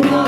나